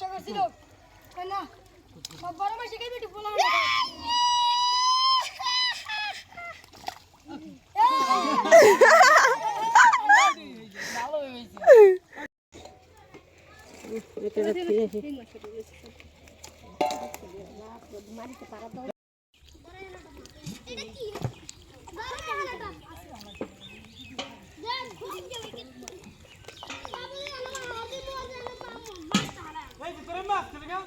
আশা করছিল না বড় মাসে কে বেটি বলা এই যে তোরে মাছ খেলে গেল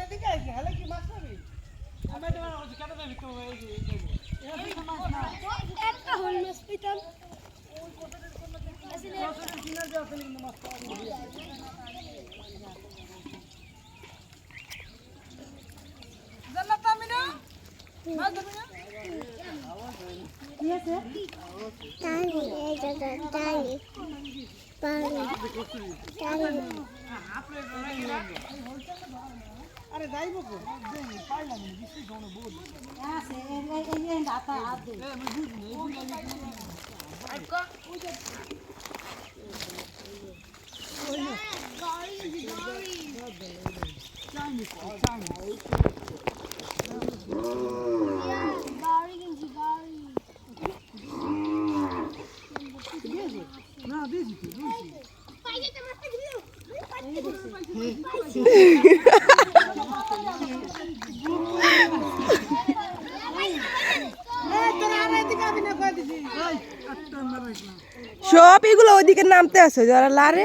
এদিকে আইছি হলে কি মাছ পাবি আমি তো মারা করছি কেন দেবি তো এই যে এই যে মাছ না একটা হল মাছ পিতাম কিনা যাও তাহলে কিন্তু মাছ পাবি জান্নাত আমি না মাছ ধরবি না কি আছে টানি এই যে টানি পানি টানি আরে যাইবো কো পাইলাম বেশি গণ বল আছে এই এই এই হাতা দে আমি বুঝ নেই বুঝ নেই না দিছি তো দিছি এই সব এগুলো ওইদিকে নামতে আছে যারা লারে।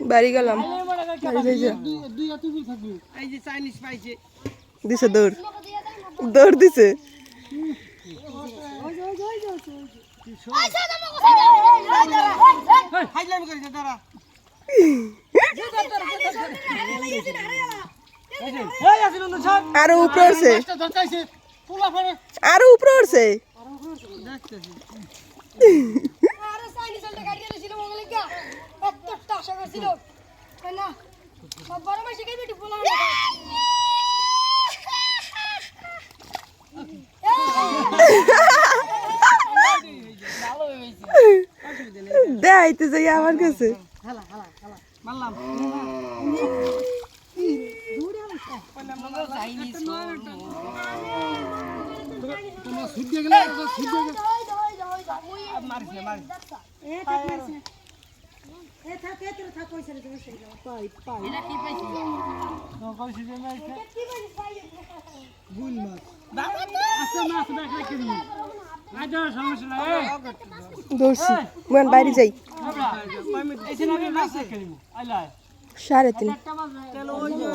বেড়ে গেলাম। দিছে দৌড়। দৌড় দিছে। আরও উপরে উঠছে। আরও উপরে উঠছে। দেখতেছি এতটা আশা করছিল তাই না সব বড় মাসে কে বেটি বলা দেখাইতে যাই আমার কাছে মারিছে মারিছে বাইরে যাই। এই সাড়ে তিন। তাহলে ওই যে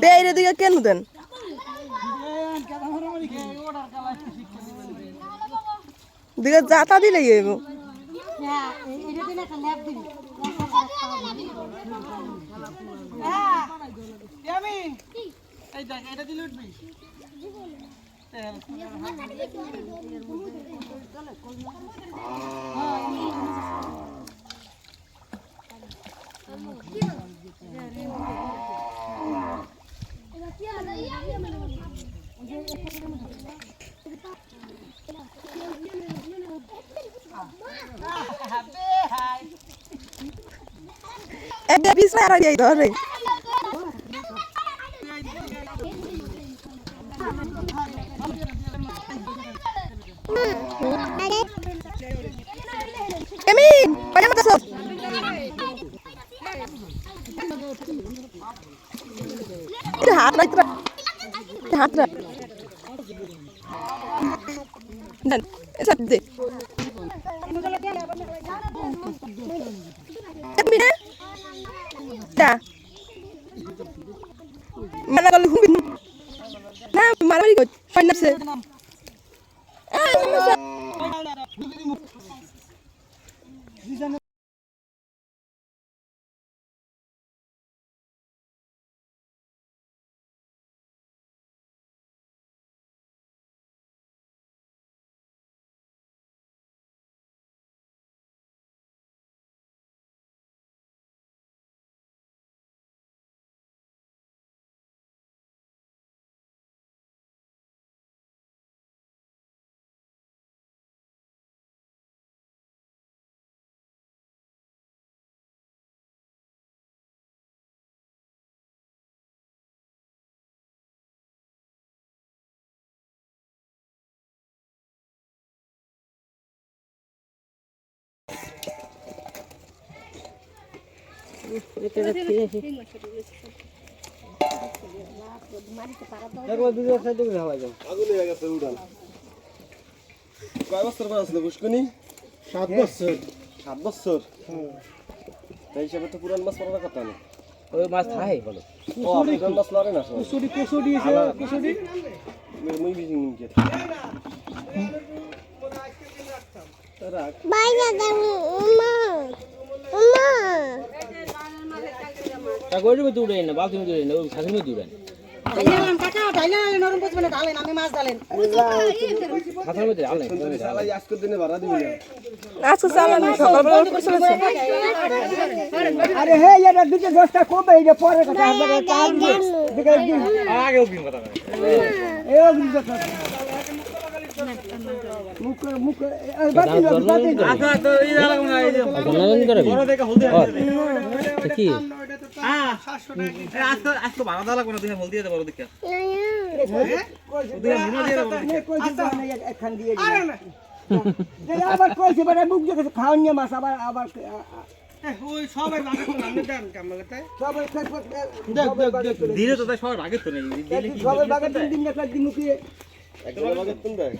বেড়ে দিকে কেন দেন? দিকে যাতা দিলে যাইব হ্যাঁ। এটা দিন একটা ল্যাব দিবি হ্যাঁ আমি এই দেখ এটা দিলে উঠবি একটা পিস মারা যাই ধরে এমি কয়টা মতো সব এটা হাত এটা হাত রাখ দে মানা করলে শুনবি না মারামারি কর কয় বছর করে আসলে পুষ্কনি সাত বছর সাত বছর তাই হিসাবে তো পুরান মাছ কথা না বিজি বাইরে দাও মা মা না ওই শাশুড়ি দূরে না। মাথার মধ্যে আলে শালাই আজকের দিনে ভাড়া দিবি না আজকে চালানো সকালবেলা উঠে চলেছে আরে হে এটা দুটো দশটা কমবে এটা পরে কথা হবে চার দিকে আগে ওপিং কথা করে এই অগ্নি কথা মুখ মুখ বাতি বাতি তো এই লাগো না। এই যে বড় দেখে হলদি কি আজকে আজকে ভাড়া দাও লাগবে না তুমি হলদি দিতে পারো দেখে ওদিকে দিয়ে দেবো একখান দিয়ে আরে না আবার কইছে বারে মুখ দেখে খাওয়ান নিয়ে মাছ আবার আবার ধীরে তো সবার আগে তো নেই দিলে কি সবাই বাগান দিন দিন একটা দিন মুখে একজন বাগের তুমি দেখ।